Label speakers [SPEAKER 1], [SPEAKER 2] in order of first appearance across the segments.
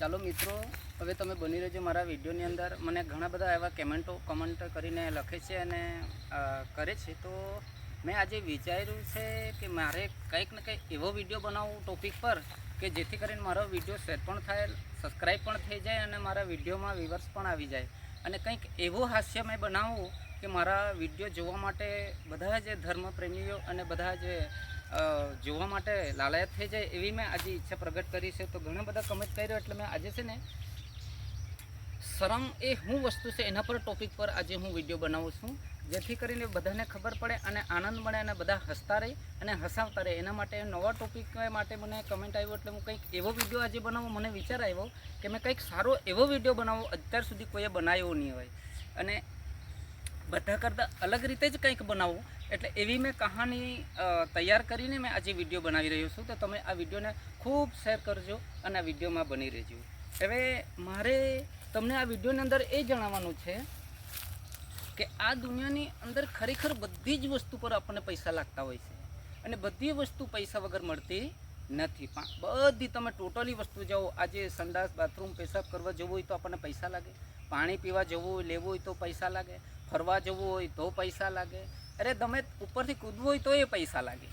[SPEAKER 1] ચાલો મિત્રો, હવે તમે બની રહેજો મારા વિડીયોની અંદર. મને ઘણા બધા એવા કમેન્ટો કમેન્ટ કરીને લખે છે અને કરે છે. તો મેં આજે વિચાર્યું છે કે મારે કંઈક ને કંઈક એવો વીડિયો બનાવવું ટોપિક પર કે જેથી કરીને મારો વીડિયો શેર પણ થાય સબસ્ક્રાઈબ પણ થઈ જાય અને મારા વિડીયોમાં વિવર્સ પણ આવી જાય. અને કંઈક એવું હાસ્ય મેં બનાવવું કે મારા વીડિયો જોવા માટે બધા જ ધર્મપ્રેમીઓ અને બધા જે જોવા માટે લાલાયત થઈ જાય એવી મેં આજે ઈચ્છા પ્રગટ કરી છે. તો ઘણા બધા કમેન્ટ કર્યો, એટલે મેં આજે છે ને શરમ એ શું વસ્તુ છે એના પર ટોપિક પર આજે હું વીડિયો બનાવું છું. જેથી કરીને બધાને ખબર પડે અને આનંદ મળે અને બધા હસતા રહે અને હસાવતા રહે. એના માટે નવા ટોપિક માટે મને કમેન્ટ આવ્યો એટલે હું કંઈક એવો વીડિયો આજે બનાવો. મને વિચાર આવ્યો કે મેં કંઈક સારો એવો વીડિયો બનાવો. અત્યાર સુધી કોઈએ બનાવ્યો નહીં હોય. અને બધા કરતાં અલગ રીતે જ કંઈક બનાવવું એટલે એવી મેં કહાની તૈયાર કરીને મેં આજે વીડિયો બનાવી રહ્યો છું. તો તમે આ વિડીયોને ખૂબ શેર કરજો અને આ વિડીયોમાં બની રહેજો. હવે મારે તમને આ વિડીયોની અંદર એ જણાવવાનું છે કે આ દુનિયાની અંદર ખરેખર બધી જ વસ્તુ પર આપણને પૈસા લાગતા હોય છે. અને બધી વસ્તુ પૈસા વગર મળતી નથી. પણ બધી તમે ટોટલી વસ્તુ જાઓ, આજે સંડાસ, બાથરૂમ, પેશાબ કરવા જવું હોય તો આપણને પૈસા લાગે. પાણી પીવા જવું હોય, લેવું હોય તો પૈસા લાગે. ફરવા જવું હોય તો પૈસા લાગે. અરે તમે ઉપરથી કૂદવું હોય તો એ પૈસા લાગે.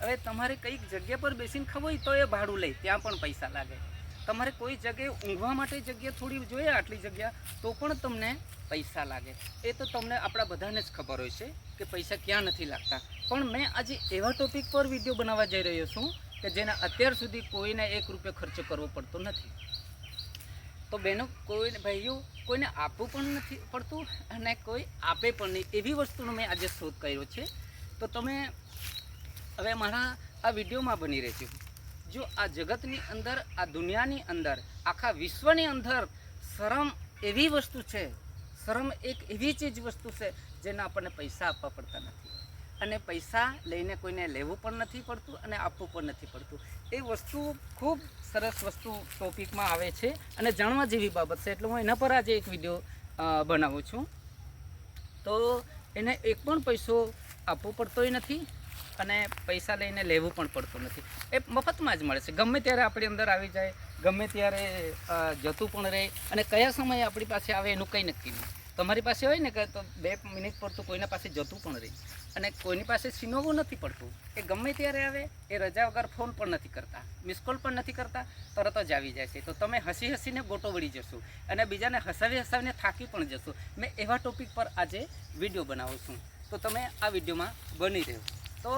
[SPEAKER 1] હવે તમારે કંઈક જગ્યા પર બેસીને ખાવું હોય તો એ ભાડું લે, ત્યાં પણ પૈસા લાગે. તમારે કોઈ જગ્યાએ ઊંઘવા માટે જગ્યા થોડી જોઈએ આટલી જગ્યા, તો પણ તમને પૈસા લાગે. એ તો તમને આપણા બધાને જ ખબર હોય છે કે પૈસા ક્યાં નથી લાગતા. પણ મેં આજે એવા ટોપિક પર વીડિયો બનાવવા જઈ રહ્યો છું કે જેના અત્યાર સુધી કોઈને એક રૂપિયો ખર્ચો કરવો પડતો નથી. તો બહેનો કોઈને ભાઈઓ કોઈને આપવું પણ નથી પડતું અને કોઈ આપે પણ નહીં. એવી વસ્તુનો મેં આજે શોધ કર્યો છે. તો તમે હવે મારા આ વિડીયોમાં બની રહેજો. જો આ જગતની અંદર, આ દુનિયાની અંદર, આખા વિશ્વની અંદર શરમ એવી વસ્તુ છે, શરમ એક એવી ચીજ વસ્તુ છે જેના આપણને પૈસા આપવા પડતા નથી. અને પૈસા લઈને કોઈને લેવું પણ નથી પડતું અને આપવું પણ નથી પડતું. એ વસ્તુ ખૂબ સરસ વસ્તુ ટોપિકમાં આવે છે અને જાણવા જેવી બાબત છે, એટલે હું એના પર આજે એક વીડિયો બનાવું છું. તો એને એક પણ પૈસો આપવો પડતોય નથી અને પૈસા લઈને લેવું પણ પડતું નથી. એ મફતમાં જ મળે છે. ગમે ત્યારે આપણી અંદર આવી જાય, ગમે ત્યારે જતું પણ રહે અને કયા સમયે આપણી પાસે આવે એનું કંઈ નક્કી નહીં તમારી પાસે હોય ને કે તો બે મિનિટ પડતું કોઈના પાસે જતું પણ રહે. અને કોઈની પાસે સિનોવું નથી પડતું. એ ગમે ત્યારે આવે, એ રજા વગર ફોન પણ નથી કરતા. મિસ કોલ પણ નથી કરતા. તરત જ આવી જાય છે. તો તમે હસી હસીને ગોટો વળી જશો. અને બીજાને હસાવી હસાવીને થાકી પણ જશો. મેં એવા ટોપિક પર આજે વીડિયો બનાવું છું. તો તમે આ વિડીયોમાં બની રહ્યો તો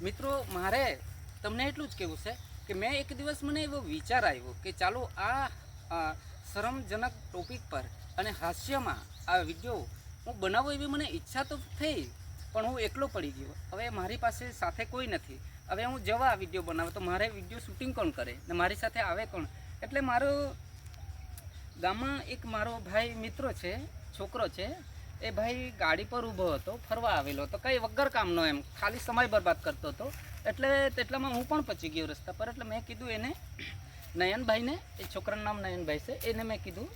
[SPEAKER 1] મિત્રો, મારે તમને એટલું જ કહેવું છે કે મેં એક દિવસ મને એવો વિચાર આવ્યો કે ચાલો આ શરમજનક ટોપિક પર અને હાસ્યમાં આ વીડિયો હું બનાવું એવી મને ઈચ્છા તો થઈ, પણ હું એકલો પડી ગયો. હવે મારી પાસે સાથે કોઈ નથી. હવે હું જવા વીડિયો બનાવું, તો મારે વીડિયો શૂટિંગ કોણ કરે? ને મારી સાથે આવે કોણ? એટલે મારો ગામમાં એક મારો ભાઈ મિત્રો છે, છોકરો છે, એ ભાઈ ગાડી પર ઊભો હતો, ફરવા આવેલો હતો. કંઈ વગર કામનો એમ, ખાલી સમય બરબાદ કરતો હતો. એટલે તેટલામાં હું પણ પચી ગયો રસ્તા પર. એટલે મેં કીધું એને, નયનભાઈને, એ છોકરાનું નામ નયનભાઈ છે, એને મેં કીધું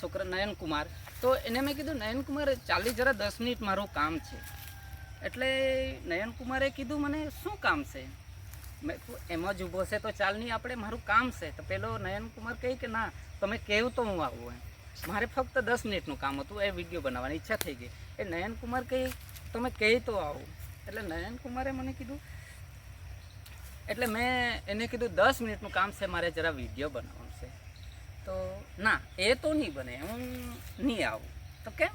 [SPEAKER 1] છોકરા નયનકુમાર. તો એને મેં કીધું, નયનકુમાર ચાલી જરા દસ મિનિટ મારું કામ છે. એટલે નયનકુમારે કીધું, મને શું કામ છે? મેં એમાં જ ઊભો છે તો ચાલ નહીં, આપણે મારું કામ છે. તો પેલો નયનકુમાર કહે કે, ના, તમે કહેવું તો હું આવું એમ. મારે ફક્ત દસ મિનિટનું કામ હતું, એ વીડિયો બનાવવાની ઈચ્છા થઈ ગઈ. એ નયનકુમાર કહે, તમે કહે તો આવું. એટલે નયનકુમારે મને કીધું, એટલે મેં એને કીધું, દસ મિનિટનું કામ છે, મારે જરા વીડિયો બનાવવાનું. તો, ના, એ તો નહીં બને, હું નહીં આવું. તો કેમ?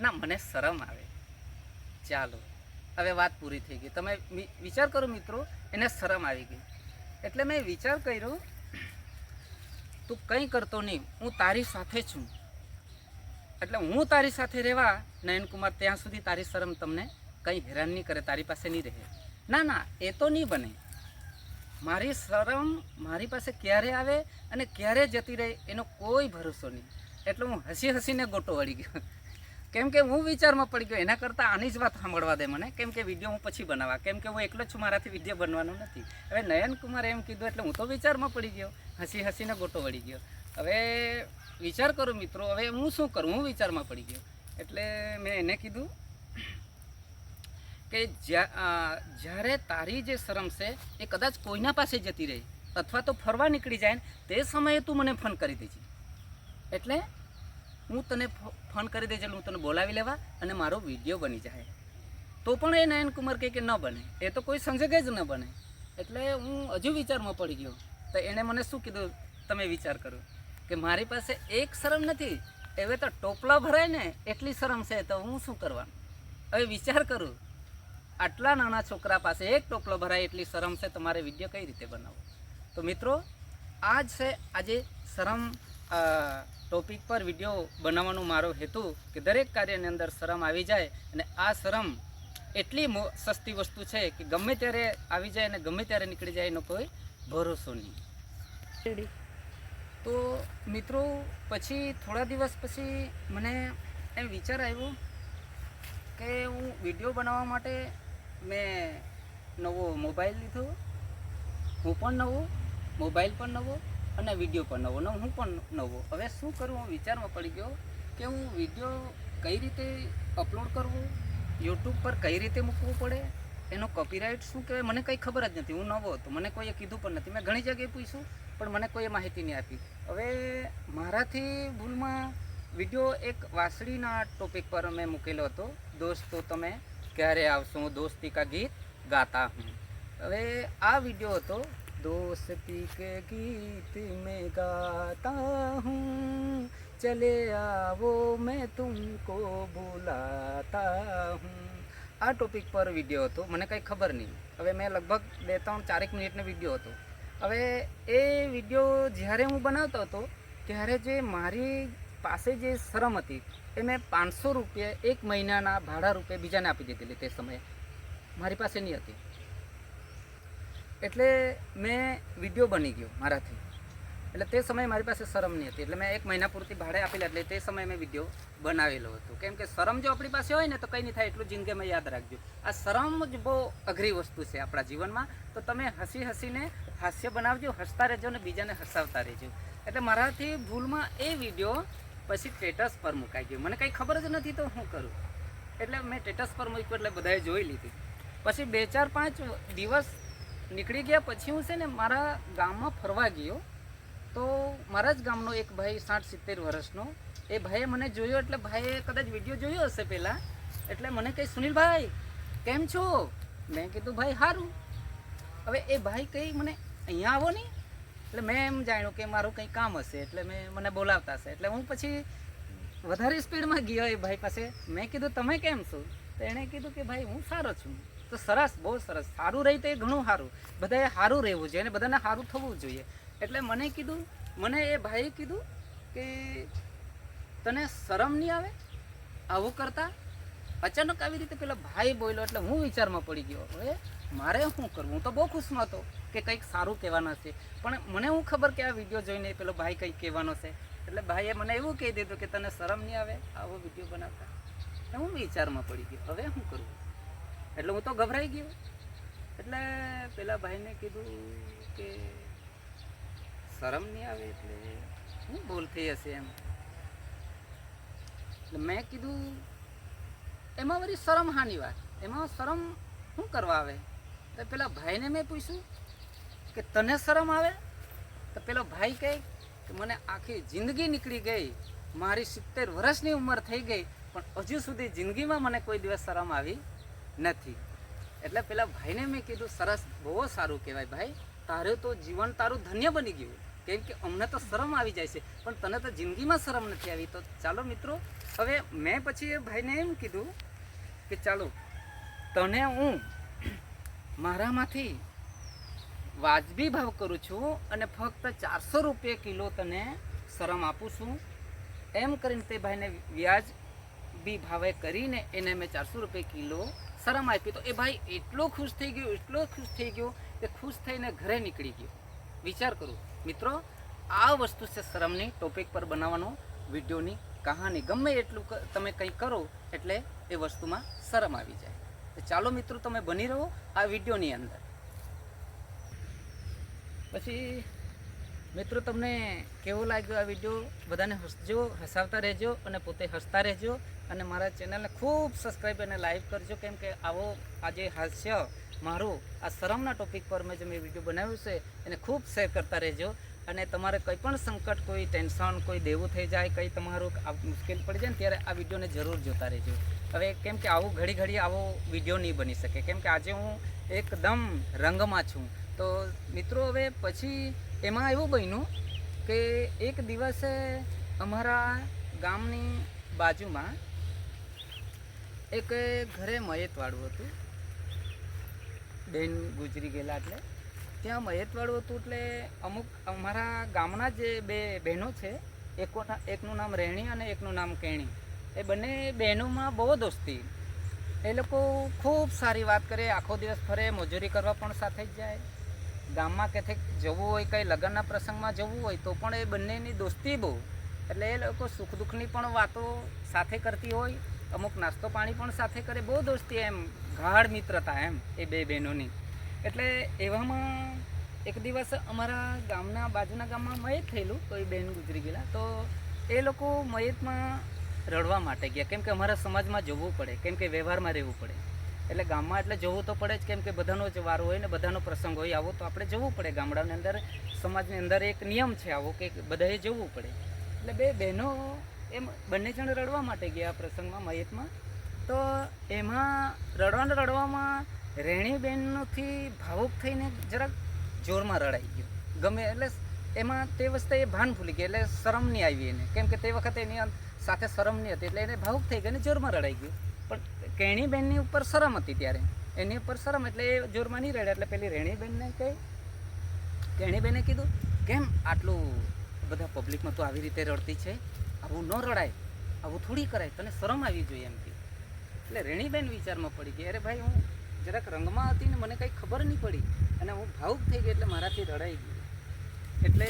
[SPEAKER 1] ના, મને શરમ આવે. ચાલો, હવે વાત પૂરી થઈ ગઈ. તમે વિચાર કરો મિત્રો, એને શરમ આવી ગઈ. એટલે મેં વિચાર કર્યો, તું કંઈ કરતો નહીં, હું તારી સાથે છું. એટલે હું તારી સાથે રહેવા, નયનકુમાર, ત્યાં સુધી તારી શરમ તમને કંઈ હેરાન નહીં કરે, તારી પાસે નહીં રહે. ના ના, એ તો નહીં બને. મારી શરમ મારી પાસે ક્યારે આવે અને ક્યારે જતી રહે એનો કોઈ ભરોસો નહીં. એટલે હું હસી હસીને ગોટો વળી ગયો. કેમ કે હું વિચારમાં પડી ગયો, એના કરતાં આની જ વાત સાંભળવા દે મને. કેમ કે વીડિયો હું પછી બનાવવા. કેમ કે હું એકલો છું, મારાથી વીડિયો બનવાનો નથી. હવે નયનકુમારે એમ કીધું, એટલે હું તો વિચારમાં પડી ગયો. હસી હસીને ગોટો વળી ગયો. હવે વિચાર કરું મિત્રો, હવે હું શું કરું? હું વિચારમાં પડી ગયો. એટલે મેં એને કીધું કે જ્યા- જ્યારે તારી જે શરમ છે, એ કદાચ કોઈના પાસે જતી રહે, અથવા તો ફરવા નીકળી જાય ને, તે સમયે તું મને ફોન કરી દેજે. એટલે હું તને ફોન કરી દેજે હું તને બોલાવી લેવા અને મારો વીડિયો બની જાય. તો પણ એ નયન કુમાર કહે કે ન બને. એ તો કોઈ સંજોગે જ ન બને. એટલે હું હજુ વિચારમાં પડી ગયો. તો એણે મને શું કીધું? તમે વિચાર કરો કે મારી પાસે એક શરમ નથી. હવે તો ટોપલા ભરાય ને, એટલી શરમ છે, તો હું શું કરવાનું? હવે વિચાર કરું. આટલા નાના છોકરા પાસે એક ટોપલો ભરાય એટલી શરમ છે તમારે વીડિયો કઈ રીતે બનાવો તો મિત્રો આ જ છે આજે શરમ ટોપિક પર વીડિયો બનાવવાનો મારો હેતુ કે દરેક કાર્યની અંદર શરમ આવી જાય અને આ શરમ એટલી મો- સસ્તી વસ્તુ છે કે ગમે ત્યારે આવી જાય અને ગમે ત્યારે નીકળી જાય એનો કોઈ ભરોસો નહીં. તો મિત્રો પછી થોડા દિવસ પછી મને એમ વિચાર આવ્યો કે હું વીડિયો બનાવવા માટે મેં નવો મોબાઈલ લીધો. હું પણ નવો, મોબાઈલ પણ નવો અને વીડિયો પણ નવો. હું પણ નવો. હવે શું કરું? હું વિચારમાં પડી ગયો કે હું વીડિયો કઈ રીતે અપલોડ કરવું? યુટ્યુબ પર કઈ રીતે મૂકવું પડે? એનો કોપીરાઇટ શું કહેવાય? મને કંઈ ખબર જ નથી. હું નવો હતો. મને કોઈએ કીધું પણ નથી. મેં ઘણી જગ્યાએ પૂછ્યું, પણ મને કોઈએ માહિતી નહીં આપી. હવે મારાથી ભૂલમાં વીડિયો એક વાંસળીના ટોપિક પર મેં મૂકેલો હતો. દોસ્તો તમે ક્યારે આવશું દોસ્તી કા ગીત ગાતા હું. હવે આ વીડિયો હતો દોસ્તી કે ગીત મેં ગાતા હું. ચલે આવો મેં તુમકો બોલાતા હું. આ ટોપિક પર વીડિયો હતો, મને કંઈ ખબર નહીં. હવે મેં લગભગ બે, ત્રણ ચારેક મિનિટનો વીડિયો હતો. હવે એ વીડિયો જ્યારે હું બનાવતો હતો, ત્યારે જે મારી પાસે જે શરમ હતી એ મેં પાંચસો રૂપિયા એક મહિનાના ભાડા રૂપે બીજાને આપી દીધેલી તે સમયે. મારી પાસે નહીં હતી. એટલે મેં વીડિયો બની ગયો મારાથી. એટલે તે સમયે મારી પાસે શરમ નહીં હતી. એટલે મેં એક મહિના પૂરતી ભાડે આપેલા એટલે તે સમયે મેં વીડિયો બનાવેલો હતો. કેમ કે શરમ જો આપણી પાસે હોય ને તો કંઈ નહીં થાય, એટલું જિંદગીમાં યાદ રાખજો. આ શરમ જ બહુ અઘરી વસ્તુ છે આપણા જીવનમાં. તો તમે હસી હસીને હાસ્ય બનાવજો, હસતા રહેજો અને બીજાને હસાવતા રહેજો. એટલે મારાથી ભૂલમાં એ વીડિયો પછી સ્ટેટસ પર મુકાઈ ગયું. મને કંઈ ખબર જ નથી તો હું કરું? એટલે મેં સ્ટેટસ પર મૂક્યું એટલે બધાએ જોઈ લીધી. પછી બે ચાર પાંચ દિવસ નીકળી ગયા. પછી હું છે ને મારા ગામમાં ફરવા ગયો. તો મારા જ ગામનો એક ભાઈ સાઠ સિત્તેર વર્ષનો, એ ભાઈએ મને જોયો એટલે ભાઈએ કદાચ વીડિયો જોયો હશે પહેલાં. એટલે મને કહે, સુનિલભાઈ, કેમ છો? મેં કીધું, ભાઈ સારું હવે એ ભાઈ કહી, મને અહીંયા આવો નહીં એટલે મેં એમ જાણ્યું કે મારું કંઈ કામ હશે, એટલે મેં મને બોલાવતા હશે. એટલે હું પછી વધારે સ્પીડમાં ગયો એ ભાઈ પાસે. મેં કીધું, તમે કેમ છો? તો એણે કીધું કે, ભાઈ, હું સારો છું. તો સરસ, બહુ સરસ. સારું રહી તો એ ઘણું સારું. બધાએ સારું રહેવું જોઈએ અને બધાને સારું થવું જોઈએ. એટલે મને કીધું, મને એ ભાઈએ કીધું કે, તને શરમ નહીં આવે? આવું કરતા? અચાનક આવી રીતે પેલા ભાઈ બોલ્યો, એટલે હું વિચારમાં પડી ગયો. હવે મારે શું કરવું? હું તો બહુ ખુશમાં હતો કે કંઈક સારું કહેવાના છે. પણ મને હું ખબર કે આ વીડિયો જોઈને પેલો ભાઈ કંઈક કહેવાનો છે. એટલે ભાઈએ મને એવું કહી દીધું કે તને શરમ નહીં આવે? આવો વીડિયો બનાવતા. એટલે હું વિચારમાં પડી ગયો. હવે શું કરવું એટલે હું તો ગભરાઈ ગયો. એટલે પેલા ભાઈને કીધું કે શરમ નહીં આવે એટલે શું ભૂલ થઈ હશે એમ. એટલે મેં કીધું, એમાં વળી શરમ હાની વાત? એમાં શરમ શું કરવા આવે? તો પેલા ભાઈને મેં પૂછ્યું કે તને શરમ આવે? તો પેલો ભાઈ કહે કે મને આખી જિંદગી નીકળી ગઈ, મારી સિત્તેર વર્ષની ઉંમર થઈ ગઈ, પણ હજુ સુધી જિંદગીમાં મને કોઈ દિવસ શરમ આવી નથી. એટલે પેલા ભાઈને મેં કીધું, સરસ, બહુ સારું કહેવાય ભાઈ. તારું તો જીવન તારું ધન્ય બની ગયું. કેમ કે અમને તો શરમ આવી જાય છે, પણ તને તો જિંદગીમાં શરમ નથી આવી. તો ચાલો મિત્રો, હવે મેં પછી એ ભાઈને એમ કીધું કે ચાલો, તને હું મારામાંથી વાજબી ભાવ કરું છું અને ફક્ત ચારસો રૂપિયા કિલો તને શરમ આપું છું. એમ કરીને તે ભાઈને વ્યાજ બી ભાવે કરીને એને મેં ચારસો રૂપિયા કિલો શરમ આપી. તો એ ભાઈ એટલો ખુશ થઈ ગયો, એટલો ખુશ થઈ ગયો કે ખુશ થઈને ઘરે નીકળી ગયો. વિચાર કરું, મિત્રો, આ વસ્તુ છે શરમની ટોપિક પર બનાવવાનો વિડીયોની કહાની. ગમે એટલું તમે કંઈ કરો એટલે એ વસ્તુમાં શરમ આવી જાય. ચાલો મિત્રો, તમે બની રહો આ વિડીયોની અંદર. પછી મિત્રો, તમને કેવો લાગ્યો આ વીડિયો? બધાને હસજો, હસાવતા રહેજો અને પોતે હસતા રહેજો. અને મારા ચેનલને ખૂબ સબસ્ક્રાઈબ અને લાઈક કરજો, કેમ કે આવો આજે હાસ્ય, મારું, આ શરમના ટોપિક પર મેં જે મેં વીડિયો બનાવ્યું છે, એને ખૂબ શેર કરતા રહેજો. અને તમારે કંઈ પણ સંકટ, કોઈ ટેન્શન, કોઈ દેવું થઈ જાય, કંઈ તમારું મુશ્કેલ પડી જાય ને ત્યારે આ વિડીયોને જરૂર જોતા રહેજો. હવે કેમ કે આવું ઘડી ઘડી આવો વીડિયો નહીં બની શકે. કેમ કે આજે હું એકદમ રંગમાં છું. તો મિત્રો હવે પછી એમાં એવું બન્યું કે એક દિવસે અમારા ગામની બાજુમાં એક ઘરે મયતવાળું હતું. બેન ગુજરી ગયેલા એટલે. ત્યાં મહેતવાળું હતું એટલે અમુક અમારા ગામના જે બે બહેનો છે એકોના એકનું નામ રેણી અને એકનું નામ કેણી. એ બંને બહેનોમાં બહુ દોસ્તી. એ લોકો ખૂબ સારી વાત કરે, આખો દિવસ ફરે, મજૂરી કરવા પણ સાથે જ જાય. ગામમાં કેથે જવું હોય, કંઈ લગ્નના પ્રસંગમાં જવું હોય, તો પણ એ બંનેની દોસ્તી બહુ. એટલે એ લોકો સુખ દુઃખની પણ વાતો સાથે કરતી હોય, અમુક નાસ્તો પાણી પણ સાથે કરે, બહુ દોસ્તી એમ, ગાઢ મિત્રતા એમ એ બે બહેનોની. એટલે એવામાં એક દિવસ અમારા ગામના બાજુના ગામમાં મયત થયેલું કોઈ બહેન ગુજરી ગયેલા. તો એ લોકો મયતમાં રડવા માટે ગયા, કેમ કે અમારા સમાજમાં જવું પડે, કેમ કે વ્યવહારમાં રહેવું પડે. એટલે ગામમાં એટલે જવું તો પડે જ, કેમ કે બધાનો જ વારો હોય ને, બધાનો પ્રસંગ હોય, આવો તો આપણે જવું પડે. ગામડાની અંદર, સમાજની અંદર એક નિયમ છે આવો, કે બધાએ જવું પડે. એટલે બે બહેનો એમ બંને જણ રડવા માટે ગયા પ્રસંગમાં મયતમાં. તો એમાં રડવાને રડવામાં રેણીબેનથી ભાવુક થઈને જરાક જોરમાં રડાઈ ગયો. ગમે એટલે એમાં તે વખતે એ ભાન ભૂલી ગઈ, એટલે શરમ નહીં આવી એને. કેમ કે તે વખતે એની સાથે શરમ નહીં હતી, એટલે એને ભાવુક થઈ ગઈ અને જોરમાં રડાઈ ગયું. પણ કેણીબેનની ઉપર શરમ હતી ત્યારે. એની ઉપર શરમ એટલે એ જોરમાં નહીં રડ્યા, એટલે પેલી રેણીબેનને કહી કેણીબેને કીધું, કેમ આટલું બધા પબ્લિકમાં તું આવી રીતે રડતી છે? આવું ન રડાય, આવું થોડી કરાય, તને શરમ આવી જોઈએ એમથી એટલે રેણીબેન વિચારમાં પડી ગઈ, અરે ભાઈ, હું જરાક રંગમાં હતી ને મને કંઈ ખબર નહીં પડી. અને હું ભાવુક થઈ ગઈ એટલે મારાથી રડાઈ ગયું. એટલે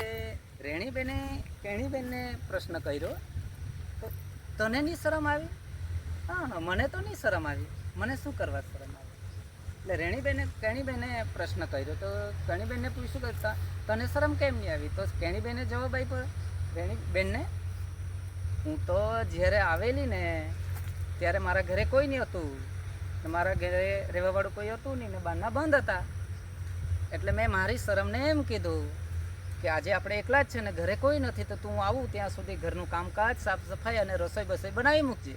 [SPEAKER 1] રેણીબેને, કેણીબેનને પ્રશ્ન કર્યો, તો તને નહીં શરમ આવી? હા હા, મને તો નહીં શરમ આવી. મને શું કરવા શરમ આવી? એટલે રેણીબેને, કેણીબેને પ્રશ્ન કર્યો. તો કેણીબેનને પૂછ્યું કરતા તને શરમ કેમ નહીં આવી? તો કેણીબેને જવાબ આપ્યો. રેણીબેનને, હું તો જ્યારે આવેલી ને, ત્યારે મારા ઘરે કોઈ નહીં હતું. મારા ઘરે રહેવાવાળું કોઈ હતું નહીં ને બારના બંધ હતા. એટલે મેં મારી શરમને એમ કીધું કે આજે આપણે એકલા જ છે ને ઘરે કોઈ નથી, તો તું આવું ત્યાં સુધી ઘરનું કામકાજ સાફ સફાઈ અને રસોઈ બસોઈ બનાવી મૂકજે.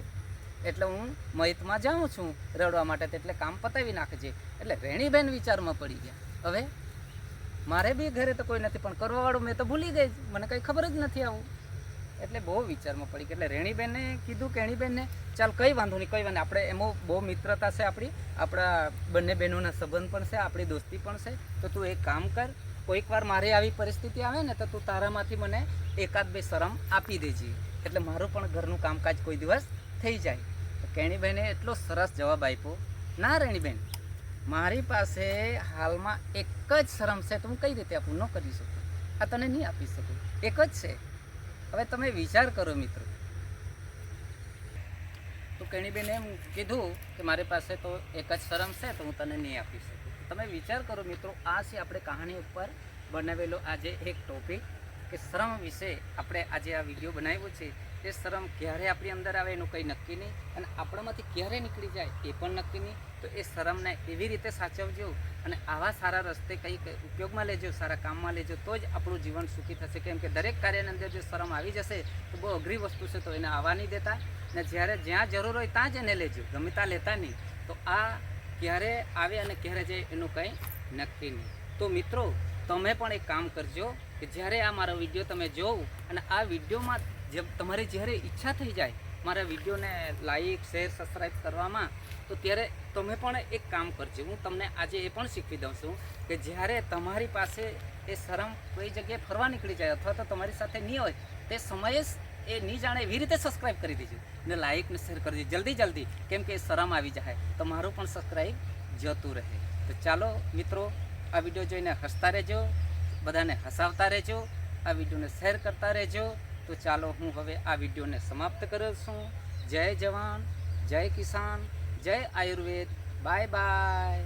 [SPEAKER 1] એટલે હું મહિતમાં જાઉં છું રડવા માટે એટલે કામ પતાવી નાખજે. એટલે રેણીબેન વિચારમાં પડી ગયા. હવે મારે બી ઘરે તો કોઈ નથી, પણ કરવાવાળું મેં તો ભૂલી ગઈ. મને કંઈ ખબર જ નથી આવું. એટલે બહુ વિચારમાં પડી એટલે રેણીબેનને કીધું કે રેણીબેનને ચાલ કંઈ વાંધો નહીં, કંઈ વાંધો. આપણે એમાં બહુ મિત્રતા છે આપણી, આપણા બંને બહેનોના સંબંધ પણ છે, આપણી દોસ્તી પણ છે. તો તું એક કામ કર, કોઈક વાર મારી આવી પરિસ્થિતિ આવે ને તો તું તારામાંથી મને એકાદ બે શરમ આપી દેજે. એટલે મારું પણ ઘરનું કામકાજ કોઈ દિવસ થઈ જાય. તો કેણીબેને એટલો સરસ જવાબ આપ્યો, ના રેણીબેન, મારી પાસે હાલમાં એક જ શરમ છે, તો હું કઈ રીતે આપું ન કરી શકું? આ તને નહીં આપી શકું. એક જ છે. હવે તમે વિચાર કરો મિત્રો. તો કેણીબેને એમ કીધું કે મારી પાસે તો એક જ શરમ છે, તો હું તને નહીં આપી શકું. તમે વિચાર કરો મિત્રો, આ છે આપણે કહાણી ઉપર બનાવેલો આજે એક ટોપિક કે શ્રમ વિશે આપણે આજે આ વીડિયો બનાવ્યો છે. તે શરમ ક્યારે આપણી અંદર આવે એનું કંઈ નક્કી નહીં અને આપણામાંથી ક્યારે નીકળી જાય એ પણ નક્કી નહીં. તો એ શરમને એવી રીતે સાચવજો અને આવા સારા રસ્તે કંઈક ઉપયોગમાં લેજો, સારા કામમાં લેજો, તો જ આપણું જીવન સુખી થશે. કેમ કે દરેક કાર્યની અંદર જો શરમ આવી જશે, તો બહુ અઘરી વસ્તુ છે, તો એને આવવા નહીં દેતા. ને જ્યારે જ્યાં જરૂર હોય ત્યાં જ એને લેજો, ગમે લેતા નહીં. તો આ ક્યારે આવે અને ક્યારે જાય એનું કંઈ નક્કી નહીં. તો મિત્રો, તમે પણ એક કામ કરજો કે જ્યારે આ મારો વીડિયો તમે જોવ અને આ વિડીયોમાં જે તમારી જ્યારે ઈચ્છા થઈ જાય મારા વિડીયોને લાઈક શેર સબસ્ક્રાઈબ કરવામાં, તો ત્યારે તમે પણ એક કામ કરજો. હું તમને આજે એ પણ શીખવી દઉં છું કે જ્યારે તમારી પાસે એ શરમ કોઈ જગ્યાએ ફરવા નીકળી જાય અથવા તો તમારી સાથે નહીં હોય, તે સમયે જ એ નહીં જાણે એવી રીતે સબસ્ક્રાઈબ કરી દેજો. ને લાઈક ને શેર કરી દેજો. જલ્દી જલ્દી, કેમ કે એ શરમ આવી જાય. તો મારું પણ સબસ્ક્રાઈબ જતું રહે. તો ચાલો મિત્રો, આ વીડિયો જોઈને હસતા રહેજો, બધાને હસાવતા રહેજો, આ વિડીયોને શેર કરતા રહેજો. તો ચાલો હું હવે આ વિડીયોને સમાપ્ત કરું છું. જય જવાન, જય કિસાન, જય આયુર્વેદ. Bye bye.